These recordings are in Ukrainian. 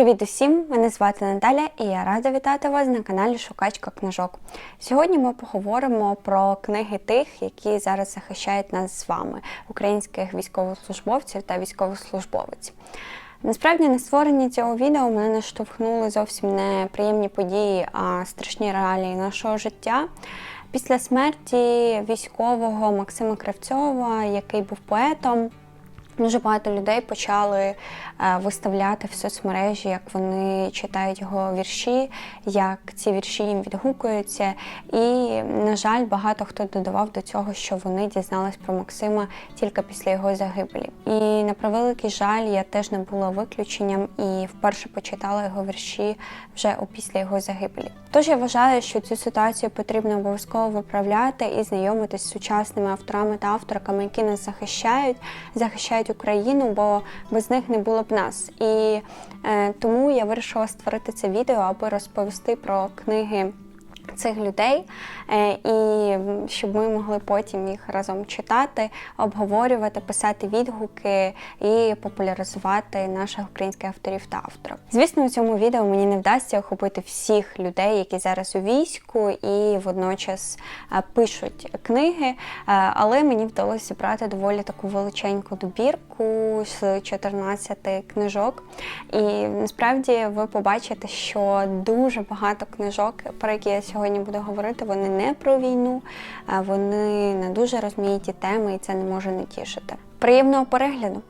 Привіт усім! Мене звати Наталя і я рада вітати вас на каналі Шукачка книжок. Сьогодні ми поговоримо про книги тих, які зараз захищають нас з вами, українських військовослужбовців та військовослужбовиць. Насправді на створення цього відео мене наштовхнули зовсім не приємні події, а страшні реалії нашого життя. Після смерті військового Максима Кравцова, який був поетом, Дуже багато людей почали е, виставляти в соцмережі, як вони читають його вірші, як ці вірші їм відгукуються. І, на жаль, багато хто додавав до цього, що вони дізнались про Максима тільки після його загибелі. І на превеликий жаль, я теж не була виключенням і вперше почитала його вірші вже опісля його загибелі. Тож я вважаю, що цю ситуацію потрібно обов'язково виправляти і знайомитись з сучасними авторами та авторками, які нас захищають, захищають Україну, бо без них не було б нас. І е, тому я вирішила створити це відео, аби розповісти про книги. Цих людей, е, і щоб ми могли потім їх разом читати, обговорювати, писати відгуки і популяризувати наших українських авторів та авторів. Звісно, у цьому відео мені не вдасться охопити всіх людей, які зараз у війську і водночас е, пишуть книги, е, але мені вдалося зібрати доволі таку величеньку добірку з 14 книжок. І насправді ви побачите, що дуже багато книжок, про які я сьогодні буду говорити, вони не про війну, а вони на дуже розмаїті теми, і це не може не тішити. Приємного перегляду!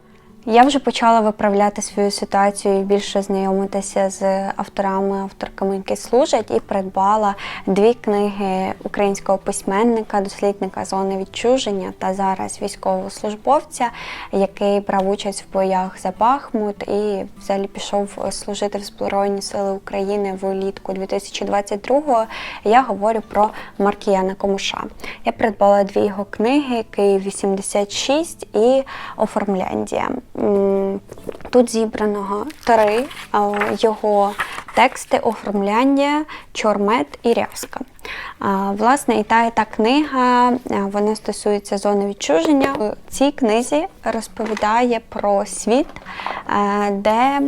Я вже почала виправляти свою ситуацію і більше знайомитися з авторами, авторками, які служать, і придбала дві книги українського письменника, дослідника зони відчуження та зараз військовослужбовця, який брав участь в боях за Бахмут і взагалі пішов служити в Збройні Сили України влітку 2022-го. Я говорю про Маркіяна Комуша. Я придбала дві його книги: Київ 86 і Оформляндія. Тут зібраного три його тексти оформляння, чормет і рязка. Власне, і та і та книга вона стосується зони відчуження. У цій книзі розповідає про світ, де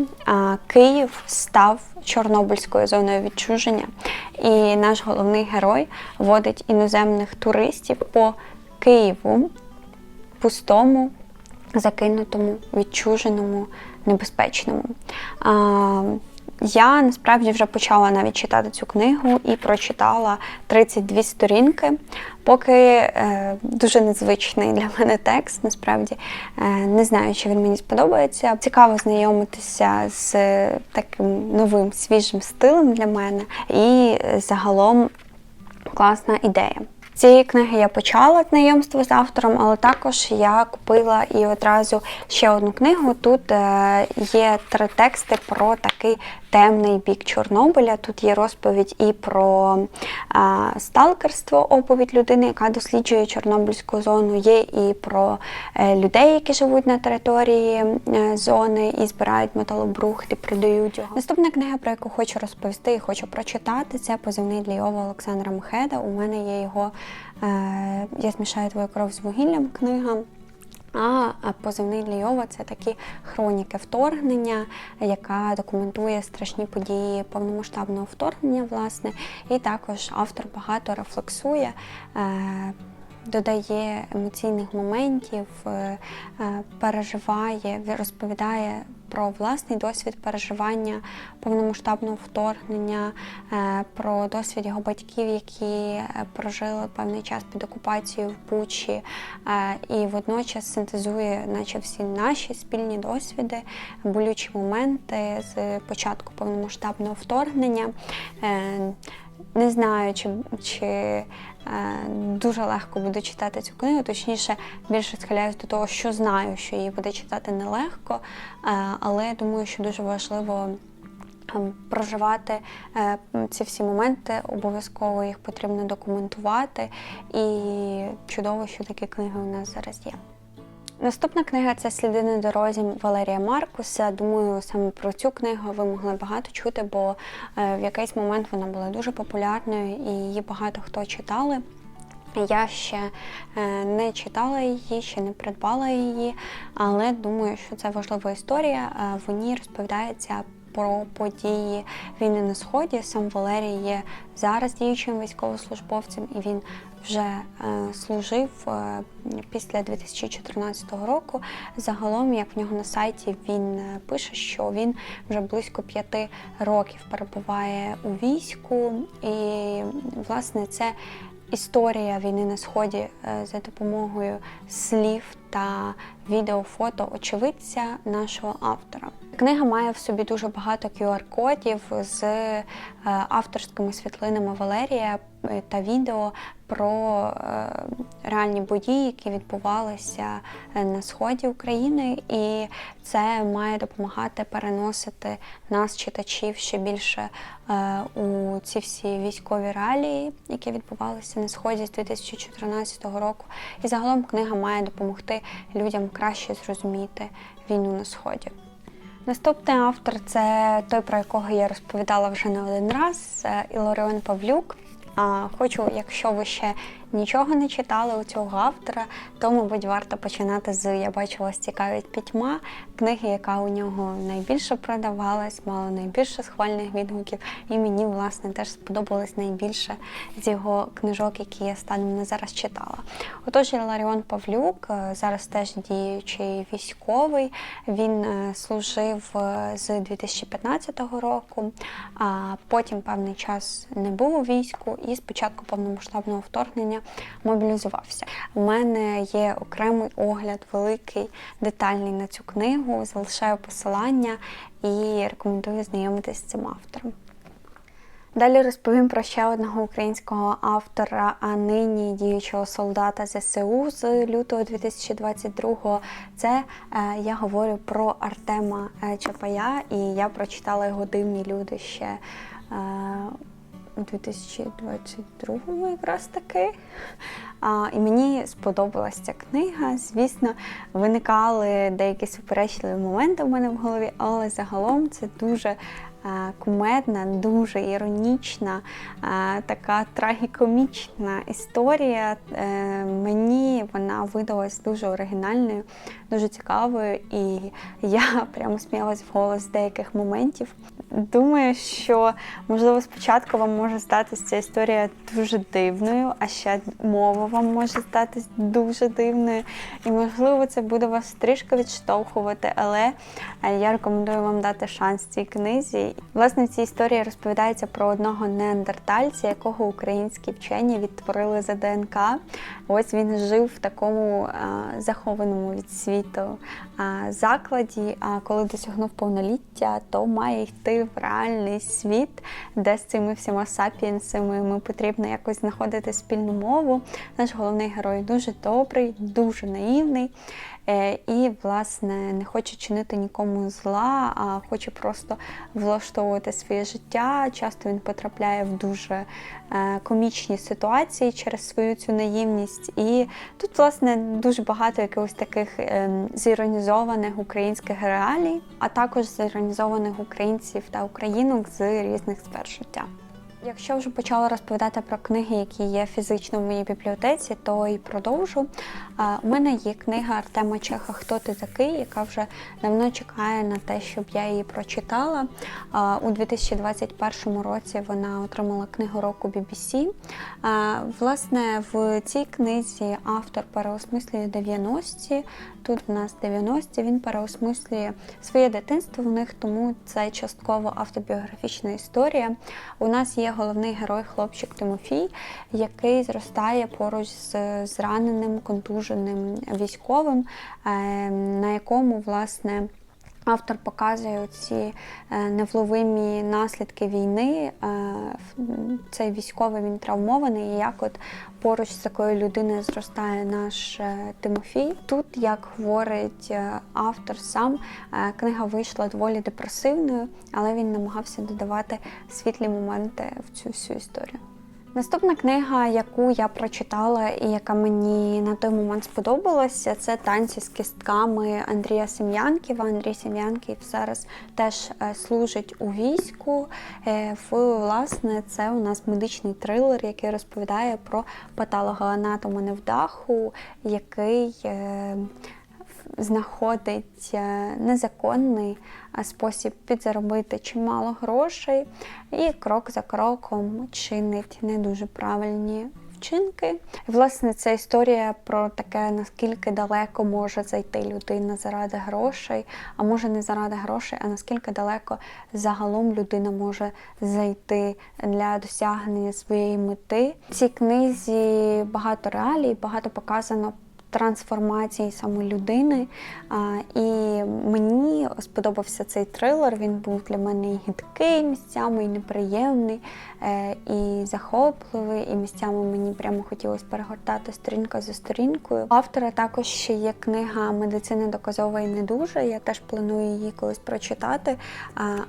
Київ став Чорнобильською зоною відчуження. І наш головний герой водить іноземних туристів по Києву пустому закинутому, відчуженому, небезпечному. А, я насправді вже почала навіть читати цю книгу і прочитала 32 сторінки. Поки е, дуже незвичний для мене текст, насправді е, не знаю, чи він мені сподобається. Цікаво знайомитися з таким новим свіжим стилем для мене, і загалом класна ідея. Цієї книги я почала знайомство з автором, але також я купила і одразу ще одну книгу. Тут е, є три тексти про такий темний бік Чорнобиля. Тут є розповідь і про сталкерство, оповідь людини, яка досліджує Чорнобильську зону. Є і про е, людей, які живуть на території е, зони і збирають металобрухт і продають його. Наступна книга, про яку хочу розповісти і хочу прочитати, це позивний для Йова Олександра Мхеда. У мене є його е, Я змішаю твою кров з вугіллям книга. А позивний Лійова це такі хроніки вторгнення, яка документує страшні події повномасштабного вторгнення, власне, і також автор багато рефлексує. Е, додає емоційних моментів, е, переживає, розповідає про власний досвід переживання повномасштабного вторгнення, е, про досвід його батьків, які е, прожили певний час під окупацією в Бучі, е, і водночас синтезує, наче всі наші спільні досвіди, болючі моменти з початку повномасштабного вторгнення. Не знаю, чи чи е, дуже легко буде читати цю книгу, точніше, більше схиляюсь до того, що знаю, що її буде читати нелегко, е, але я думаю, що дуже важливо е, проживати е, ці всі моменти, обов'язково їх потрібно документувати. І чудово, що такі книги у нас зараз є. Наступна книга це Сліди на дорозі Валерія Маркуса. Думаю, саме про цю книгу ви могли багато чути, бо е, в якийсь момент вона була дуже популярною і її багато хто читали. Я ще е, не читала її, ще не придбала її, але думаю, що це важлива історія. Е, в ній розповідається про події війни на сході. Сам Валерій є зараз діючим військовослужбовцем, і він вже е, служив е, після 2014 року. Загалом, як в нього на сайті він е, пише, що він вже близько п'яти років перебуває у війську, і власне це історія війни на сході за допомогою слів та відеофото очевидця нашого автора. Книга має в собі дуже багато QR-кодів з е, авторськими світлинами Валерія е, та відео про е, реальні події, які відбувалися на сході України, і це має допомагати переносити нас, читачів, ще більше у ці всі військові реалії, які відбувалися на сході з 2014 року. І загалом книга має допомогти людям краще зрозуміти війну на сході. Наступний автор це той, про якого я розповідала вже не один раз, Ілоріон Павлюк. Хочу, якщо ви ще нічого не читали у цього автора, то, мабуть, варто починати з Я бачу вас цікавить пітьма, книги, яка у нього найбільше продавалась, мала найбільше схвальних відгуків, і мені, власне, теж сподобалось найбільше з його книжок, які я станом на зараз читала. Отож, Іларіон Павлюк е, зараз теж діючий військовий. Він е, служив е, з 2015 року, а потім певний час не був у війську, і з початку повномасштабного вторгнення мобілізувався. У мене є окремий огляд, великий, детальний на цю книгу. Залишаю посилання і рекомендую знайомитись з цим автором. Далі розповім про ще одного українського автора, а нині діючого солдата ЗСУ з лютого 2022-го. Це е, я говорю про Артема е, Чапая, і я прочитала його дивні люди ще. Е, у 2022 якраз таки. А, І мені сподобалася ця книга. Звісно, виникали деякі суперечливі моменти в мене в голові, але загалом це дуже е, кумедна, дуже іронічна, е, така трагікомічна історія. Е, Мені вона видалась дуже оригінальною, дуже цікавою, і я прямо сміялась в голос деяких моментів. Думаю, що можливо спочатку вам може здатися ця історія дуже дивною, а ще мова вам може здатись дуже дивною. І можливо це буде вас трішки відштовхувати, але е, я рекомендую вам дати шанс цій книзі. Власне, в цій історії розповідається про одного неандертальця, якого українські вчені відтворили за ДНК. Ось він жив в такому а, захованому від світу а, закладі. А коли досягнув повноліття, то має йти в реальний світ, де з цими всіма сапієнсами ми потрібно якось знаходити спільну мову. Наш головний герой дуже добрий, дуже наївний. Е, І, власне, не хоче чинити нікому зла, а хоче просто влаштовувати своє життя. Часто він потрапляє в дуже е, комічні ситуації через свою цю наївність. І тут, власне, дуже багато якихось таких е, зіронізованих українських реалій, а також зіронізованих українців та українок з різних сфер життя. Якщо вже почала розповідати про книги, які є фізично в моїй бібліотеці, то і продовжу. У мене є книга Артема Чеха Хто ти такий, яка вже давно чекає на те, щоб я її прочитала. У 2021 році вона отримала книгу року BBC. Власне, в цій книзі автор переосмислює 90-ті. Тут в нас 90-ті, він переосмислює своє дитинство в них, тому це частково автобіографічна історія. У нас є головний герой, хлопчик Тимофій, який зростає поруч з зраненим, контуженим військовим, е, на якому, власне, Автор показує ці е, невловимі наслідки війни. Е, цей військовий він травмований, і як от поруч з такою людиною зростає наш Тимофій. Тут, як говорить автор сам, книга вийшла доволі депресивною, але він намагався додавати світлі моменти в цю всю історію. Наступна книга, яку я прочитала і яка мені на той момент сподобалася, це танці з кістками Андрія Сем'янківа. Андрій Сем'янків зараз теж е, служить у війську. Е, власне, це у нас медичний трилер, який розповідає про патологоанатома невдаху, який е, знаходить е, незаконний е, спосіб підзаробити чимало грошей і крок за кроком чинить не дуже правильні вчинки. Власне, це історія про таке, наскільки далеко може зайти людина заради грошей, а може не заради грошей, а наскільки далеко загалом людина може зайти для досягнення своєї мети. В цій книзі багато реалій, багато показано. Трансформації саме людини. І мені сподобався цей трилер. Він був для мене і гидкий місцями, і неприємний, е, і захопливий, і місцями мені прямо хотілося перегортати сторінка за сторінкою. Автора також ще є книга Медицина доказова і не дуже. Я теж планую її колись прочитати,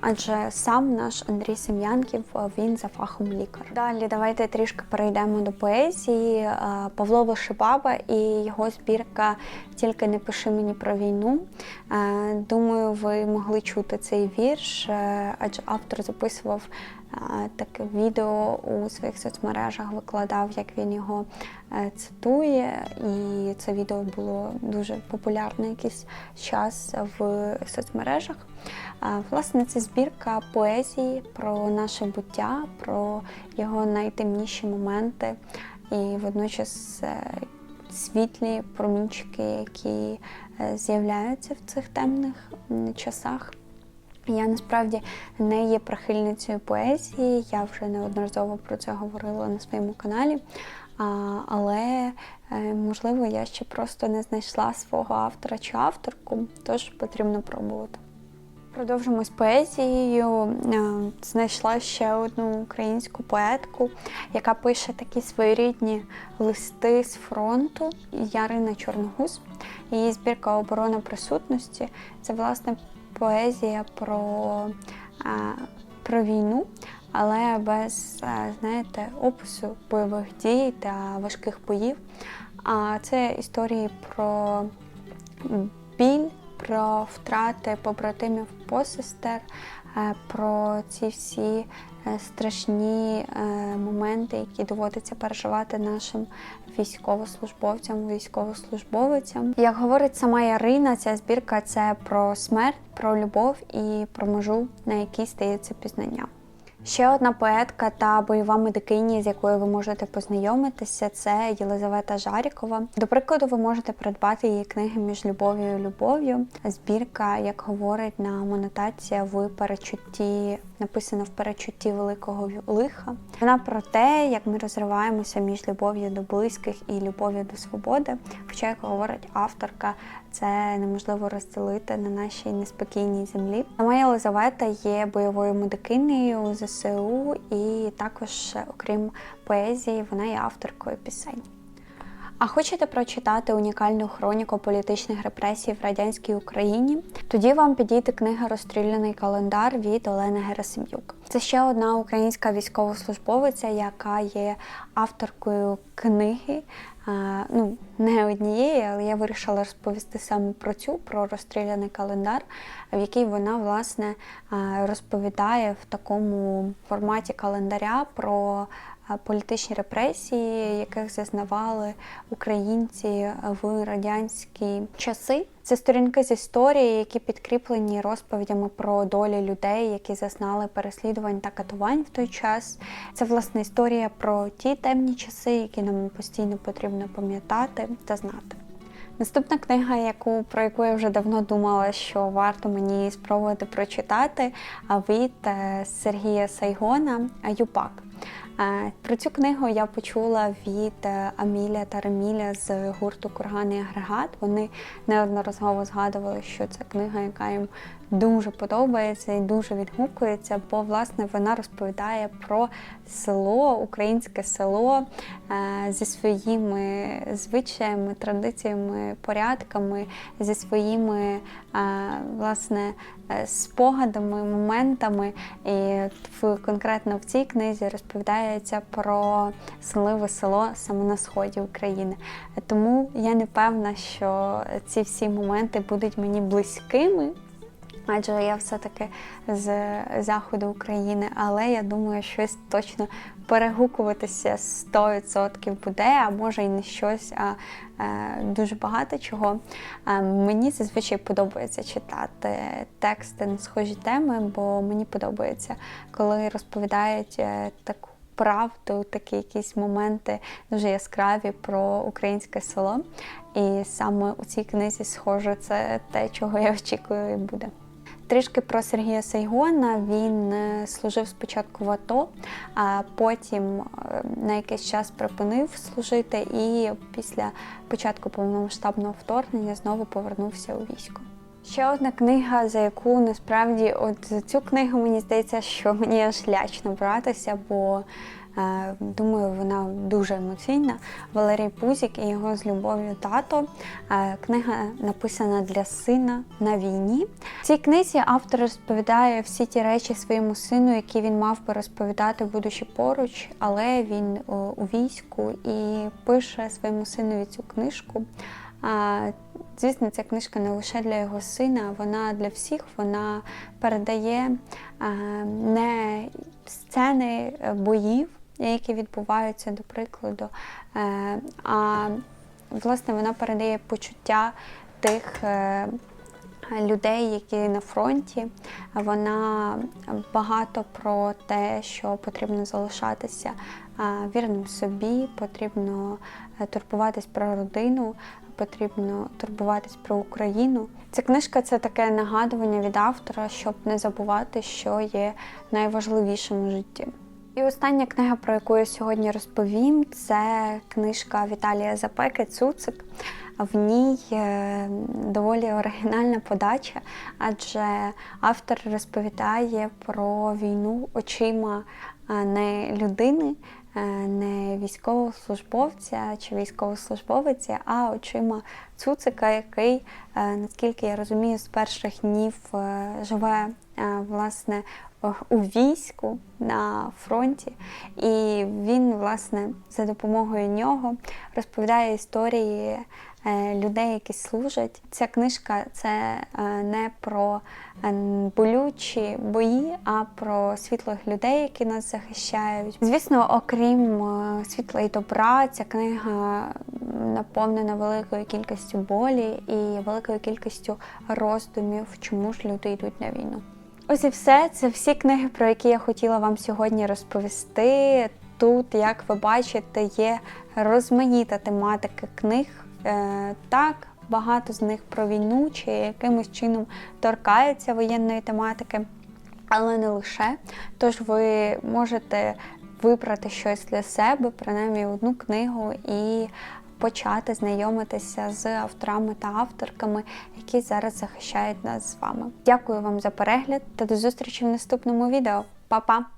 адже сам наш Андрій Сем'янків він за фахом лікар. Далі давайте трішки перейдемо до поезії. Павло Вишибаба і його збірка Тільки не пиши мені про війну. Е, Думаю, ви могли чути цей вірш, е, адже автор записував е, таке відео у своїх соцмережах, викладав, як він його цитує. І це відео було дуже популярне якийсь час в соцмережах. Власне, це збірка поезії про наше буття, про його найтемніші моменти і водночас світлі промінчики, які е, з'являються в цих темних часах. Я насправді не є прихильницею поезії, я вже неодноразово про це говорила на своєму каналі. Але е, можливо я ще просто не знайшла свого автора чи авторку, тож потрібно пробувати. Продовжимо з поезією. Е, Знайшла ще одну українську поетку, яка пише такі своєрідні листи з фронту. Ярина Чорногуз. Її збірка Оборона присутності. Це власне поезія про, е, про війну, але без е, знаєте, опису бойових дій та важких боїв. А це історії про біль, про втрати побратимів посестер, е, про ці всі е, страшні е, моменти, які доводиться переживати нашим військовослужбовцям, військовослужбовицям. Як говорить сама Ярина, ця збірка це про смерть, про любов і про межу, на якій стається пізнання. Ще одна поетка та бойова медикиня, з якою ви можете познайомитися, це Єлизавета Жарікова. До прикладу, ви можете придбати її книги між любов'ю і любов'ю. Збірка, як говорить на монотація в перечутті, написана в перечутті великого лиха. Вона про те, як ми розриваємося між любов'ю до близьких і любов'ю до свободи. Хоча, як говорить авторка, це неможливо розділити на нашій неспокійній землі. Сама Єлизавета є бойовою медикинею ЗСУ, і також, окрім поезії, вона є авторкою пісень. А хочете прочитати унікальну хроніку політичних репресій в радянській Україні? Тоді вам підійде книга Розстріляний календар від Олени Герасим'юк. Це ще одна українська військовослужбовиця, яка є авторкою книги. А, ну, не однієї, але я вирішила розповісти саме про цю, про розстріляний календар, в якій вона власне розповідає в такому форматі календаря про політичні репресії, яких зазнавали українці в радянські часи. Це сторінки з історії, які підкріплені розповідями про долі людей, які зазнали переслідувань та катувань в той час. Це власне історія про ті темні часи, які нам постійно потрібно пам'ятати та знати. Наступна книга, яку про яку я вже давно думала, що варто мені спробувати прочитати, від е, Сергія Сайгона Юпак. Про цю книгу я почула від е, Аміля та Реміля з гурту Курган і агрегат. Вони неодноразово згадували, що це книга, яка їм дуже подобається і дуже відгукується, бо власне вона розповідає про село, українське село е, зі своїми звичаями, традиціями, порядками, зі своїми е, власне спогадами, моментами. І в конкретно в цій книзі розповідається про сливе село саме на сході України. Тому я не певна, що ці всі моменти будуть мені близькими. Адже я все-таки з заходу України, але я думаю, щось точно перегукуватися 100% буде, а може і не щось, а е, дуже багато чого. Мені зазвичай подобається читати тексти на схожі теми, бо мені подобається, коли розповідають е, таку. Правду, такі якісь моменти дуже яскраві про українське село. І саме у цій книзі, схоже, це те, чого я очікую і буде. Трішки про Сергія Сайгона. Він е, служив спочатку в АТО, а потім е, на якийсь час припинив служити і після початку повномасштабного вторгнення знову повернувся у військо. Ще одна книга, за яку насправді от за цю книгу мені здається, що мені аж лячно братися, бо думаю, вона дуже емоційна. Валерій Пузік і його з любов'ю тато. Е, книга написана для сина на війні. В цій книзі автор розповідає всі ті речі своєму сину, які він мав би розповідати, будучи поруч, але він у війську і пише своєму синові цю книжку. Звісно, ця книжка не лише для його сина, вона для всіх, вона передає не сцени е, боїв, які відбуваються, до прикладу, е, а власне вона передає почуття тих. е, Людей, які на фронті, вона багато про те, що потрібно залишатися вірним собі, потрібно е, турбуватись про родину, потрібно турбуватись про Україну. Ця книжка це таке нагадування від автора, щоб не забувати, що є найважливішим у житті. І остання книга, про яку я сьогодні розповім, це книжка Віталія Запеки Цуцик. В ній е, доволі оригінальна подача, адже автор розповідає про війну очима е, не людини, е, не військовослужбовця чи військовослужбовиці, а очима цуцика, який, наскільки я розумію, з перших днів живе власне у війську на фронті, і він, власне, за допомогою нього розповідає історії е, людей, які служать. Ця книжка це е, не про е, болючі бої, а про світлих людей, які нас захищають. Звісно, окрім світла і добра, ця книга наповнена великою кількістю болі і великою кількістю роздумів, чому ж люди йдуть на війну. Ось і все. Це всі книги, про які я хотіла вам сьогодні розповісти. Тут, як ви бачите, є розмаїта тематика книг. Е, так, багато з них про війну чи якимось чином торкаються воєнної тематики, але не лише. Тож ви можете вибрати щось для себе, принаймні одну книгу, і почати знайомитися з авторами та авторками, які зараз захищають нас з вами. Дякую вам за перегляд та до зустрічі в наступному відео. Па-па!